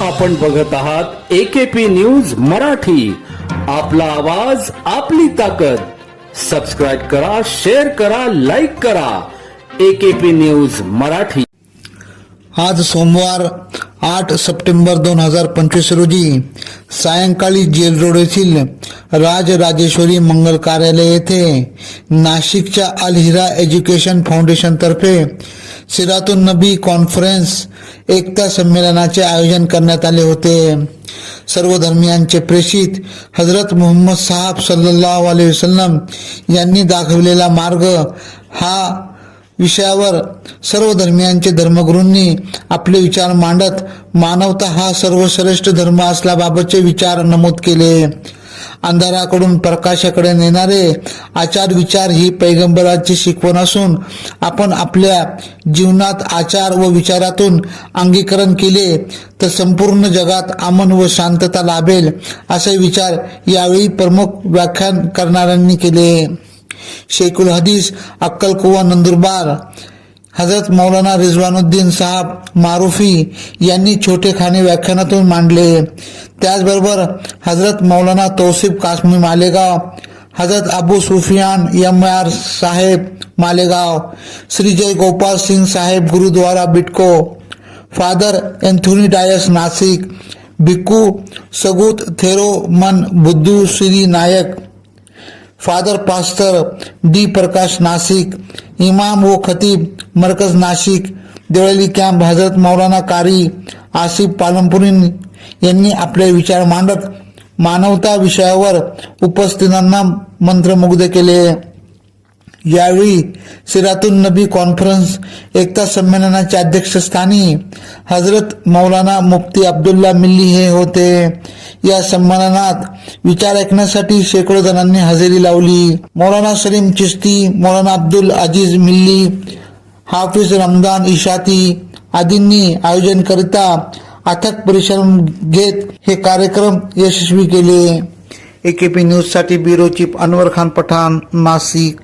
आपण बघत आहात एकेपी न्यूज मराठी. आपला आवाज आपली ताकद. सबस्क्राईब करा शेअर करा लाईक करा. AKP news Marathi. आज सोमवार आठ सप्टेंबर दोन हजार पंचवीस रोजी सायंकाळी जेल रोड येथील राजराजेश्वरी मंगल कार्यालय येथे नाशिकच्या अल हिरा एज्युकेशन फाउंडेशनतर्फे सिरातुन नबी कॉन्फरन्स एकता संमेलनाचे आयोजन करण्यात आले होते. सर्व धर्मियांचे प्रेषित हजरत मोहम्मद साहब सल्लल्लाहु अलैहि वसल्लम यांनी दाखवलेला मार्ग हा विषयावर सर्व धर्मियांचे धर्मगुरूंनी आपले विचार मांडत मानवता हा सर्वश्रेष्ठ धर्म असल्याबाबतचे विचार नमूद केले. अंधाराकडून प्रकाशाकडे नेणारे आचार विचार ही पैगंबराची शिकवण असून आपण आपल्या जीवनात आचार व विचारातून अंगीकरण केले तर संपूर्ण जगात अमन व शांतता लाभेल असे विचार यावेळी प्रमुख व्याख्यान करणाऱ्यांनी केले. शेकुल हदीस अक्कलकुवा नंदुरबार हज़रत मौलाना रिजवानुद्दीन साहब मारुफी यांनी छोटे खाणे व्याख्यानातून मांडले. त्याचबरोबर हज़रत मौलाना Tausif Kashmi Malegaon, Hazrat Abu Sufiyan M R Saheb Malegaon, Shri Jay Gopal Singh Saheb Gurudwara Bytco, Father Anthony Dias Nashik Bhikkhu Sagut Thero मन बुद्धू Shri Nayak, Father Pastor D Prakash Nashik, इमाम व खतीब मरकज Nashik Devlali camp Hazrat मौलाना कारी आसिफ पालमपुरी यांनी आपले विचार मांडत मानवता विषयावर उपस्थितांना मंत्रमुग्ध केले. यावेळी सिरातून नबी कॉन्फरन्स एकता संमेलनाच्या अध्यक्षस्थानी हजरत मौलाना मुफ्ती अब्दुल्ला मिल्ली हे होते. या संमेलनात विचार ऐकण्यासाठी शेकडो जणांनी हजेरी लावली. मौलाना सलीम चिस्ती मौलाना अब्दुल अजीज मिल्ली हाफिज रमदान इशाती आदींनी आयोजन करिता अथक परिश्रम घेत हे कार्यक्रम यशस्वी केले. एकेपी न्यूजसाठी ब्युरो चीफ अनवर खान पठाण नाशिक.